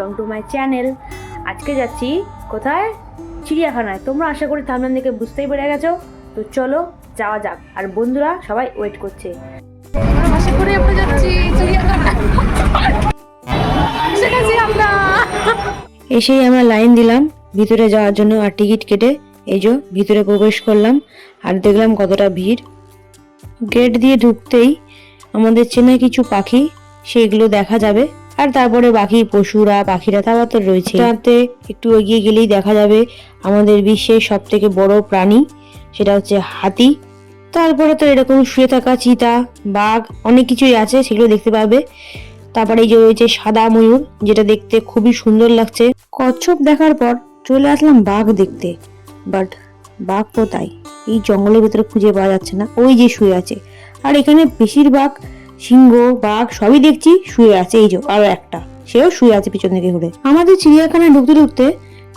Welcome to my channel আজকে যাচ্ছি কোথায়? চিড়িয়াখানায়। তোমরা আশা করি থামলান দেখে বুঝতেই পেরে গেছো। তো চলো যাওয়া যাক। আর বন্ধুরা সবাই ওয়েট করছে। আশা করি আমরা যাচ্ছি চিড়িয়াখানায়। এসে গেছি আমরা। এসেই আমরা লাইন দিলাম। ভিতরে যাওয়ার জন্য আর টিকিট কেটে এই যে ভিতরে প্রবেশ করলাম আর দেখলাম কতটা ভিড়। গেট দিয়ে ঢুকতেই আমাদের চেনা কিছু পাখি সেগুলো দেখা যাবে। আর তারপরে বাকি পশুরা, পাখিরা তারা তো রয়েছে। তাতে একটু এগিয়ে গেলেই দেখা যাবে আমাদের বিশ্বের সব থেকে বড় প্রাণী, সেটা হচ্ছে হাতি। তারপরে তো এরকম শুয়ে থাকা চিতা, বাঘ, অনেক কিছুই আছে, সেগুলো দেখতে পাবে। তারপরে এই যে রয়েছে সাদা ময়ূর, যেটা দেখতে খুবই সুন্দর লাগছে। কচ্ছপ দেখার পর চলে আসলাম বাঘ দেখতে। বাট বাঘ কোথায়? এই জঙ্গলের ভিতরে খুঁজে পাওয়া যাচ্ছে না, ওই যে শুয়ে আছে। আর এখানে বেশিরভাগ সিংহ বাঘ সবই দেখছি শুয়ে আছে এই যে আরও একটা। সেও শুয়ে আছে পিছন দিকে ঘুরে। আমাদের চিড়িয়াখানায় ঢুকতে ঢুকতে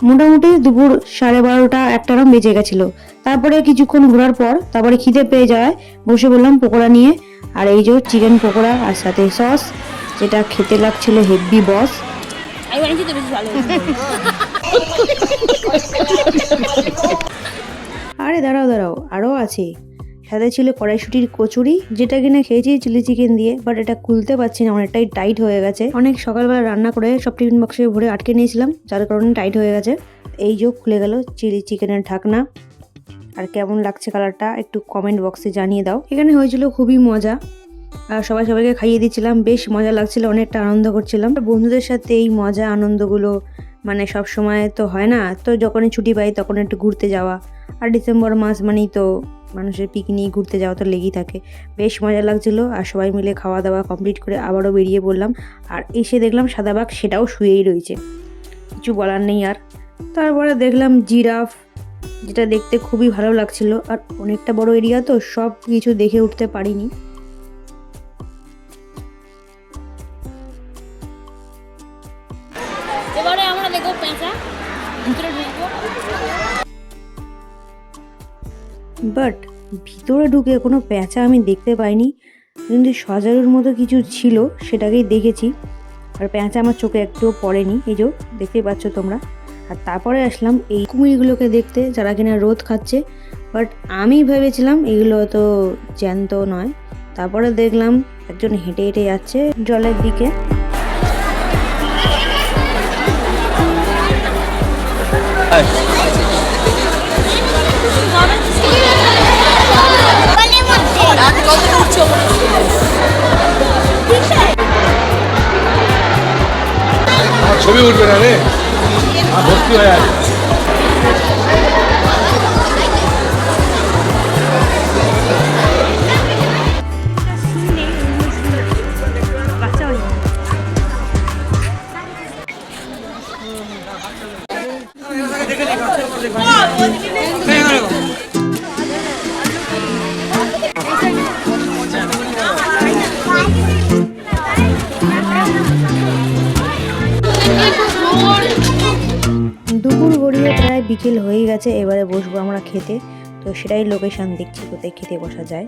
মোটামুটি দুপুর সাড়ে বারোটা একটা রকম বেজে গেছিল। তারপরে কিছুক্ষণ ঘোরার পর তারপরে খিদে পেয়ে যায় বসে বললাম পকোড়া নিয়ে। আর এই যে চিকেন পকোড়া আর সাথে সস যেটা খেতে লাগছিল হেভি বস। আরে দাঁড়াও দাঁড়াও আরও আছে। সাথে ছিল কড়াইশুটির কচুরি, যেটা কিনা খেয়েছি চিলি চিকেন দিয়ে বাট এটা খুলতে পারছি না, অনেকটাই টাইট হয়ে গেছে। অনেক সকালবেলা রান্না করে সব টিফিন বক্সে ভরে আটকে নিয়েছিলাম, যার কারণে টাইট হয়ে গেছে। এই যে খুলে গেল চিলি চিকেনের ঢাকনা। আর কেমন লাগছে কালারটা একটু কমেন্ট বক্সে জানিয়ে দাও। এখানে হয়েছিল খুবই মজা। আর সবাই সবাইকে খাইয়ে দিচ্ছিলাম, বেশ মজা লাগছিল, অনেকটা আনন্দ করছিলাম। বন্ধুদের সাথে এই মজা আনন্দগুলো মানে সব সময় তো হয় না, তো যখনই ছুটি পাই তখন একটু ঘুরতে যাওয়া। আর ডিসেম্বর মাস মানেই তো মানুষের পিকনিক ঘুরতে যাওয়া তো লেগেই থাকে। বেশ মজা লাগছিল আর সবাই মিলে খাওয়া দাওয়া কমপ্লিট করে আবারও বেরিয়ে পড়লাম আর এসে দেখলাম সাদাবাগ সেটাও শুয়েই রয়েছে। কিছু বলার নেই আর। তারপরে দেখলাম জিরাফ যেটা দেখতে খুবই ভালো লাগছিল আর অনেকটা বড় এরিয়া তো সব কিছু দেখে উঠতে পারিনি। এবারে আমরা দেখব পেঁচা। ভিতরে ঢুকবো। বাট ভিতরে ঢুকে কোনো প্যাঁচা আমি দেখতে পাইনি। কিন্তু সজারুর মতো কিছু ছিল, সেটাকেই দেখেছি। আর প্যাঁচা আমার চোখে একটুও পড়েনি, এই যে দেখতেই পাচ্ছ তোমরা। আর তারপরে আসলাম এই কুমিরগুলোকে দেখতে, যারা কিনা রোদ খাচ্ছে। বাট আমি ভেবেছিলাম এগুলো তো জ্যান্ত নয়। তারপরে দেখলাম একজন হেঁটে হেঁটে যাচ্ছে জলের দিকে। ছবি উঠবে না রে। ভর্তি হয়ে আছে বাচ্চা হয়ে। বিকেল হয়ে গেছে, এবারে বসবো আমরা খেতে। তো সেটাই লোকেশান দেখছি কোথায় খেতে বসা যায়।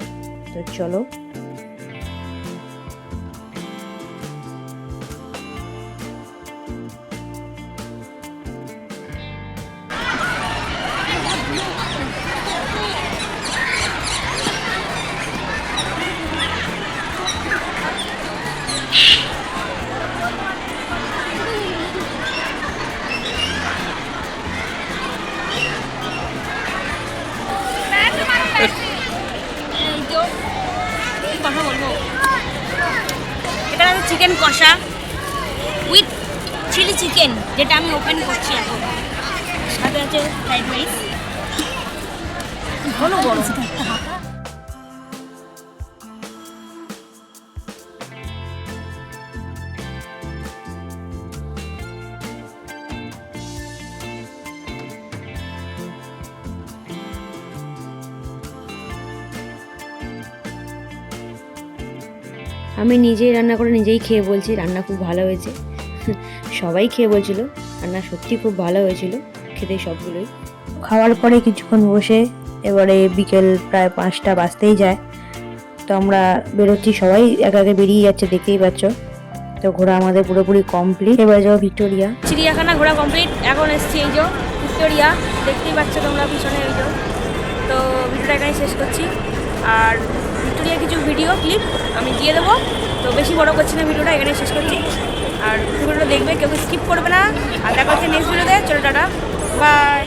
তো চলো। কথা বলব? এটা আছে চিকেন কষা উইথ চিলি চিকেন যেটা আমি ওপেন করছি এখন। সাথে আছে ফ্রাইড রাইস ভালো বড় আমি নিজেই রান্না করে নিজেই খেয়ে বলছি রান্না খুব ভালো হয়েছে। সবাই খেয়ে বলছিল রান্না সত্যি খুব ভালো হয়েছিল খেতে সবগুলোই। খাওয়ার পরে কিছুক্ষণ বসে এবারে বিকেল প্রায় পাঁচটা বাজতেই যায়। তো আমরা বেরোচ্ছি সবাই একা একে বেরিয়ে যাচ্ছে দেখতেই পাচ্ছ। তো ঘোরা আমাদের পুরোপুরি কমপ্লিট এবার যাব ভিক্টোরিয়া। চিড়িয়াখানা ঘোরা কমপ্লিট এখন এসছি এই যে ভিক্টোরিয়া। দেখতেই পাচ্ছ তোমরা পিছনে এই যে। তো ভিডিওটা এখানে শেষ করছি। আর ভিক্টোরিয়া কিছু ভিডিও ক্লিপ আমি দিয়ে দেবো। তো বেশি বড় করছি না ভিডিওটা, এখানে শেষ করছি। আর ভিডিওটা দেখবে, কেউ স্কিপ করবে না। আর দেখা হচ্ছে নেক্সট ভিডিওতে চলো, টাটা। বাই